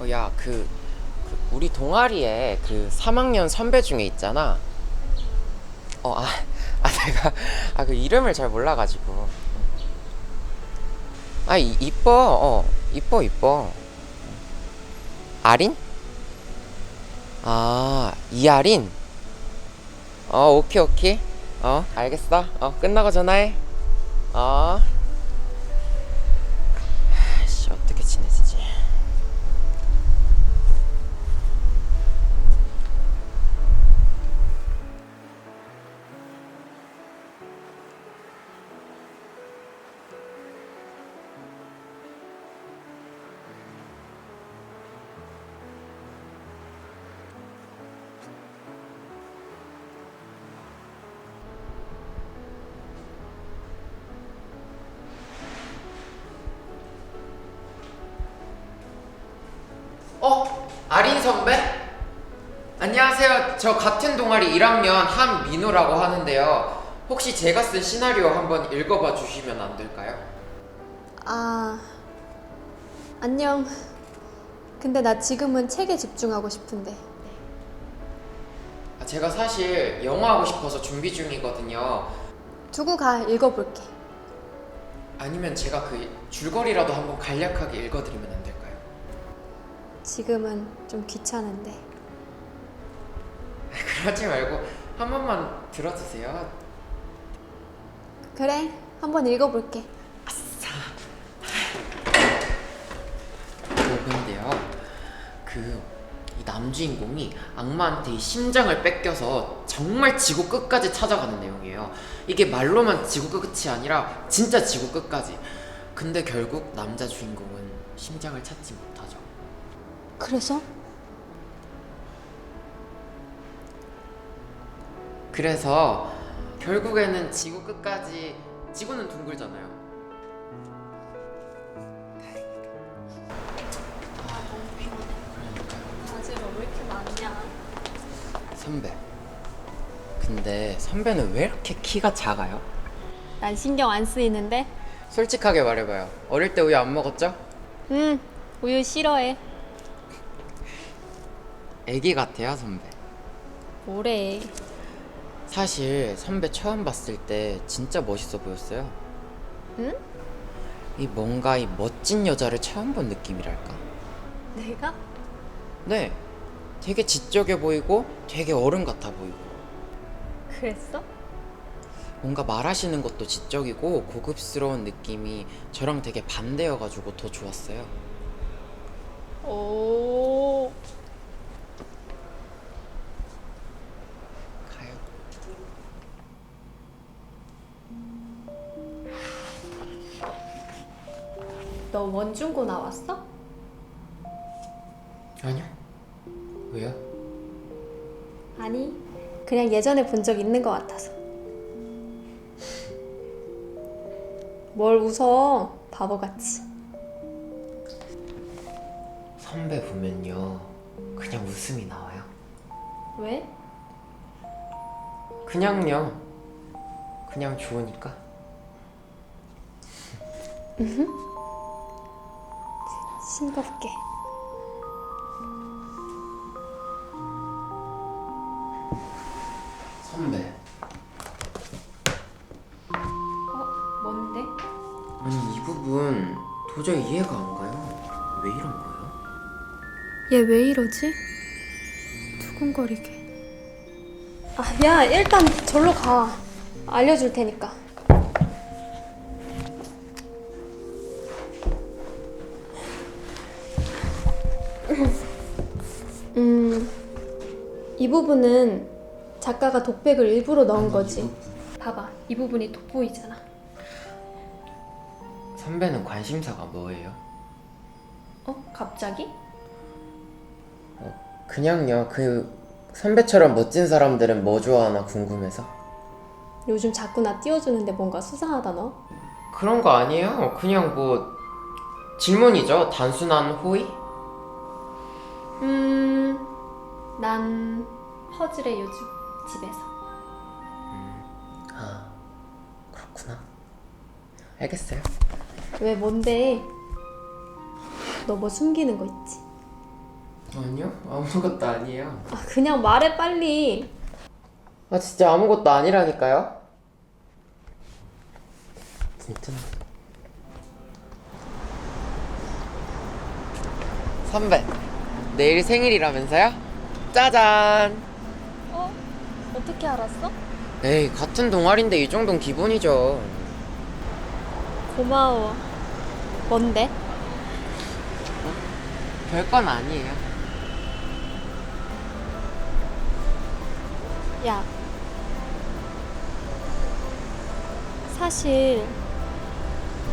어, 야, 그, 그 우리 동아리에 그 3학년 선배 중에 있잖아. 어, 아, 아 내가 아 그 이름을 잘 몰라 가지고. 아, 이, 이뻐, 어, 이뻐, 이뻐. 아린? 아, 이아린? 어, 오케이, 오케이. 어, 알겠어. 어, 끝나고 전화해. 어. 어? 아린 선배? 안녕하세요. 저 같은 동아리 1학년 한민호라고 하는데요. 혹시 제가 쓴 시나리오 한번 읽어봐 주시면 안 될까요? 아, 안녕. 근데 나 지금은 책에 집중하고 싶은데. 아, 제가 사실 영어 하고 싶어서 준비 중이거든요. 두고 가, 읽어볼게. 아니면 제가 그 줄거리라도 한번 간략하게 읽어드리면 안 될까요? 지금은 좀 귀찮은데. 그러지 말고 한 번만 들어주세요. 그래, 한번 읽어볼게. 그건데요. 그 이 남주인공이 악마한테 이 심장을 뺏겨서 정말 지구 끝까지 찾아가는 내용이에요. 이게 말로만 지구 끝이 아니라 진짜 지구 끝까지. 근데 결국 남자 주인공은 심장을 찾지 못하죠. 그래서? 그래서 결국에는 지구 끝까지 지구는 둥글잖아요. 과제가 왜 이렇게 많냐? 선배. 근데 선배는 왜 이렇게 키가 작아요? 난 신경 안 쓰이는데? 솔직하게 말해봐요. 어릴 때 우유 안 먹었죠? 응, 우유 싫어해. 애기 같아요, 선배. 뭐래. 사실 선배 처음 봤을 때 진짜 멋있어 보였어요. 응? 이 뭔가 이 멋진 여자를 처음 본 느낌이랄까? 내가? 네. 되게 지적해 보이고 되게 어른 같아 보이고 그랬어? 뭔가 말하시는 것도 지적이고 고급스러운 느낌이 저랑 되게 반대여가지고 더 좋았어요. 오. 너 원중고 나왔어? 아니요. 왜요? 아니, 그냥 예전에 본 적 있는 것 같아서. 뭘 웃어? 바보같이. 선배 보면요. 그냥 웃음이 나와요. 왜? 그냥요. 그냥 좋으니까. 싱겁게. 선배. 어, 뭔데? 아니 이 부분 도저히 이해가 안 가요. 왜 이런 거예요? 얘 왜 이러지? 두근거리게. 아, 야, 일단 절로 가. 알려줄 테니까. 음, 이 부분은 작가가 독백을 일부러 넣은 거지. 봐봐, 이 부분이 돋보이잖아. 선배는 관심사가 뭐예요? 어? 갑자기? 그냥요. 그 선배처럼 멋진 사람들은 뭐 좋아하나 궁금해서. 요즘 자꾸 나 띄워주는데 뭔가 수상하다 너? 그런 거 아니에요. 그냥 뭐 질문이죠. 단순한 호의? 음, 난 퍼즐해 요즘 집에서. 아 그렇구나. 알겠어요. 왜 뭔데? 너 뭐 숨기는 거 있지? 아니요 아무것도 아니에요 아, 그냥 말해 빨리. 아 진짜 아무것도 아니라니까요 진짜 선배 내일 생일이라면서요? 짜잔 어? 어떻게 알았어? 에이 같은 동아리인데 이 정도는 기본이죠 고마워. 뭔데? 별건 아니에요 야. 사실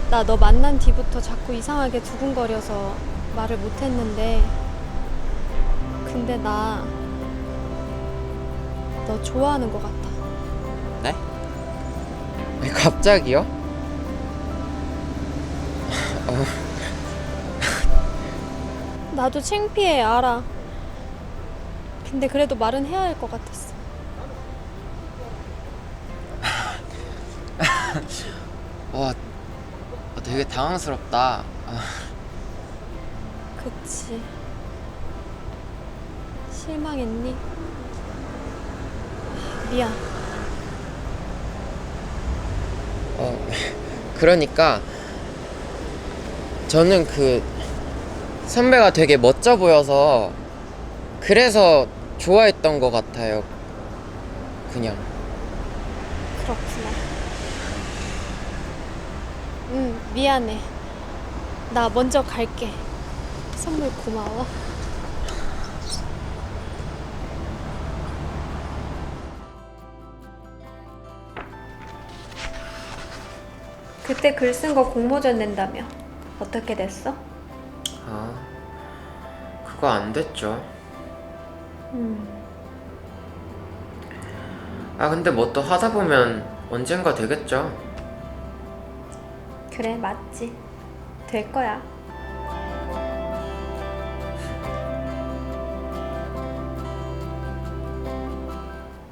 나 너 만난 뒤부터 자꾸 이상하게 두근거려서 말을 못 했는데 근데 나 너 좋아하는 것 같아. 네? 왜 갑자기요? 나도 창피해 알아. 근데 그래도 말은 해야 할 것 같았어. 와 되게 당황스럽다 아, 그치. 실망했니? 미안. 어, 그러니까 저는 그 선배가 되게 멋져 보여서 그래서 좋아했던 것 같아요. 그냥 그렇구나. 응, 미안해. 나 먼저 갈게. 선물 고마워. 그때 글 쓴 거 공모전 낸다며. 어떻게 됐어? 아 그거 안 됐죠. 음, 아 근데 뭐 또 하다 보면 언젠가 되겠죠. 그래, 맞지. 될 거야.